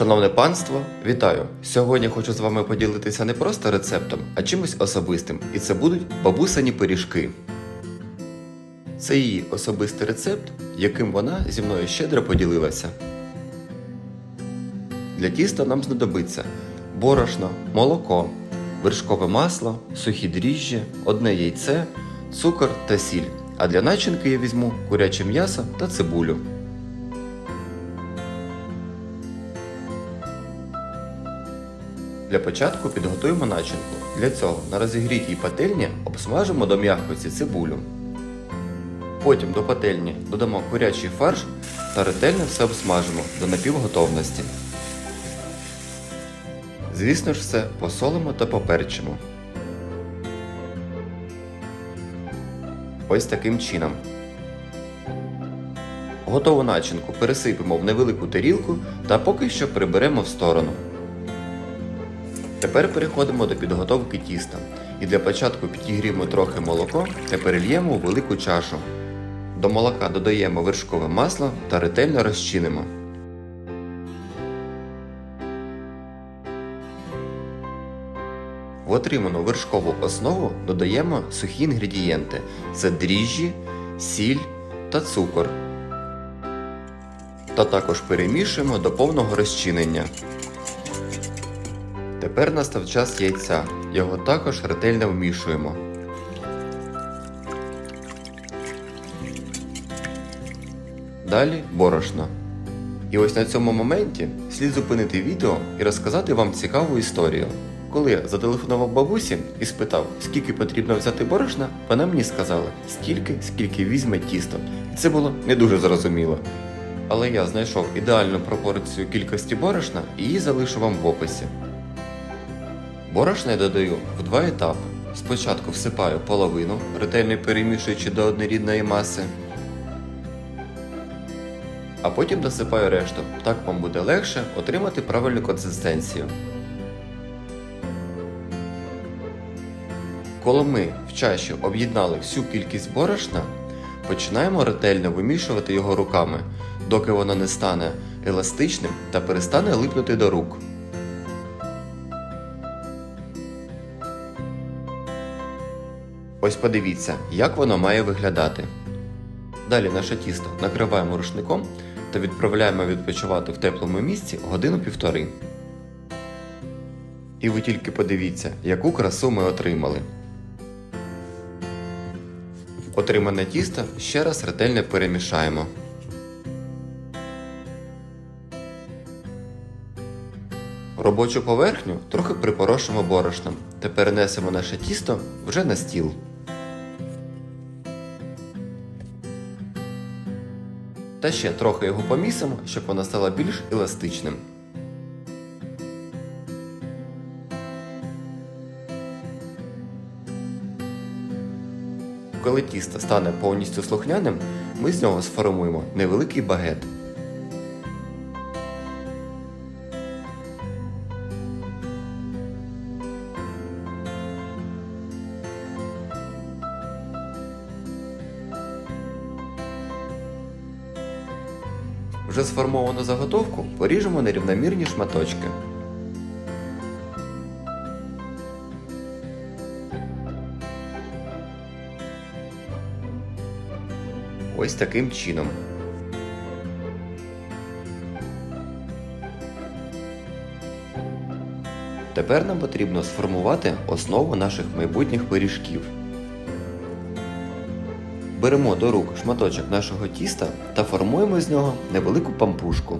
Шановне панство, вітаю! Сьогодні хочу з вами поділитися не просто рецептом, а чимось особистим. І це будуть бабусині пиріжки. Це її особистий рецепт, яким вона зі мною щедро поділилася. Для тіста нам знадобиться борошно, молоко, вершкове масло, сухі дріжджі, одне яйце, цукор та сіль. А для начинки я візьму куряче м'ясо та цибулю. Для початку підготуємо начинку. Для цього на розігрітій пательні обсмажимо до м'якості цибулю. Потім до пательні додамо курячий фарш та ретельно все обсмажимо до напівготовності. Звісно ж все посолимо та поперчимо. Ось таким чином. Готову начинку пересипемо в невелику тарілку та поки що приберемо в сторону. Тепер переходимо до підготовки тіста. І для початку підігріємо трохи молоко та перельємо у велику чашу. До молока додаємо вершкове масло та ретельно розчинимо. В отриману вершкову основу додаємо сухі інгредієнти це дріжджі, сіль та цукор. Та також перемішуємо до повного розчинення. Тепер настав час яйця. Його також ретельно вмішуємо. Далі борошно. І ось на цьому моменті слід зупинити відео і розказати вам цікаву історію. Коли я зателефонував бабусі і спитав, скільки потрібно взяти борошна, вона мені сказала, стільки, скільки візьме тісто. І це було не дуже зрозуміло. Але я знайшов ідеальну пропорцію кількості борошна і її залишу вам в описі. Борошна я додаю в два етапи. Спочатку всипаю половину, ретельно перемішуючи до однорідної маси. А потім досипаю решту. Так вам буде легше отримати правильну консистенцію. Коли ми в чаші об'єднали всю кількість борошна, починаємо ретельно вимішувати його руками, доки воно не стане еластичним та перестане липнути до рук. Ось подивіться, як воно має виглядати. Далі наше тісто накриваємо рушником та відправляємо відпочивати в теплому місці годину-півтори. І ви тільки подивіться, яку красу ми отримали. Отримане тісто ще раз ретельно перемішаємо. Робочу поверхню трохи припорошимо борошном та перенесемо наше тісто вже на стіл. Та ще трохи його помісимо, щоб вона стала більш еластичним. Коли тісто стане повністю слухняним, ми з нього сформуємо невеликий багет. Вже сформовану заготовку поріжемо на рівномірні шматочки. Ось таким чином. Тепер нам потрібно сформувати основу наших майбутніх пиріжків. Беремо до рук шматочок нашого тіста та формуємо з нього невелику пампушку.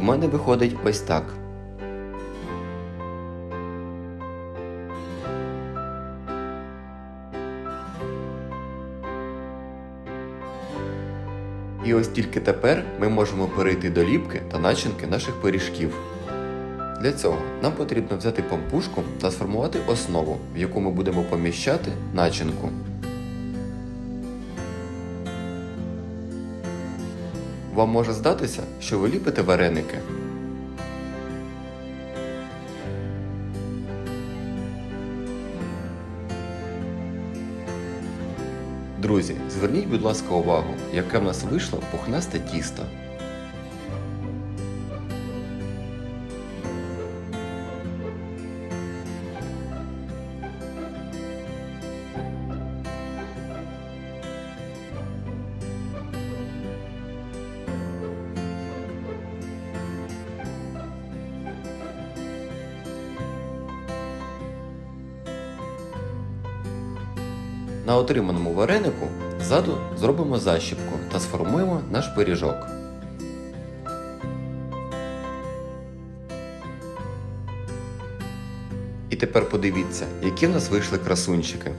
У мене виходить ось так. І ось тільки тепер ми можемо перейти до ліпки та начинки наших пиріжків. Для цього нам потрібно взяти пампушку та сформувати основу, в яку ми будемо поміщати начинку. Вам може здатися, що ви ліпите вареники. Друзі, зверніть, будь ласка, увагу, яке в нас вийшло пухнасте тісто. На отриманому варенику ззаду зробимо защіпку та сформуємо наш пиріжок. І тепер подивіться, які в нас вийшли красунчики.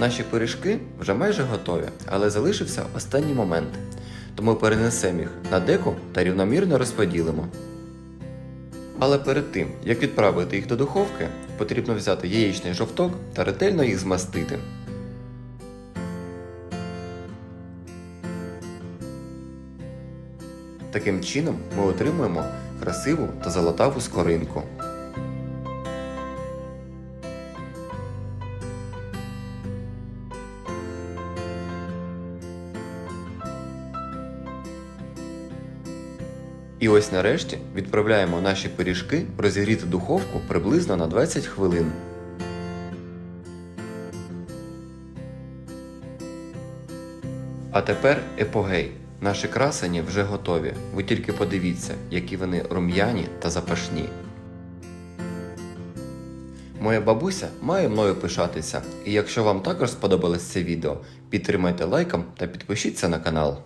Наші пиріжки вже майже готові, але залишився останній момент. Тому перенесемо їх на деко та рівномірно розподілимо. Але перед тим, як відправити їх до духовки, потрібно взяти яєчний жовток та ретельно їх змастити. Таким чином ми отримуємо красиву та золотаву скоринку. І ось нарешті відправляємо наші пиріжки в розігріту духовку приблизно на 20 хвилин. А тепер епогей. Наші красені вже готові. Ви тільки подивіться, які вони рум'яні та запашні. Моя бабуся має мною пишатися, і якщо вам також сподобалось це відео, підтримайте лайком та підпишіться на канал.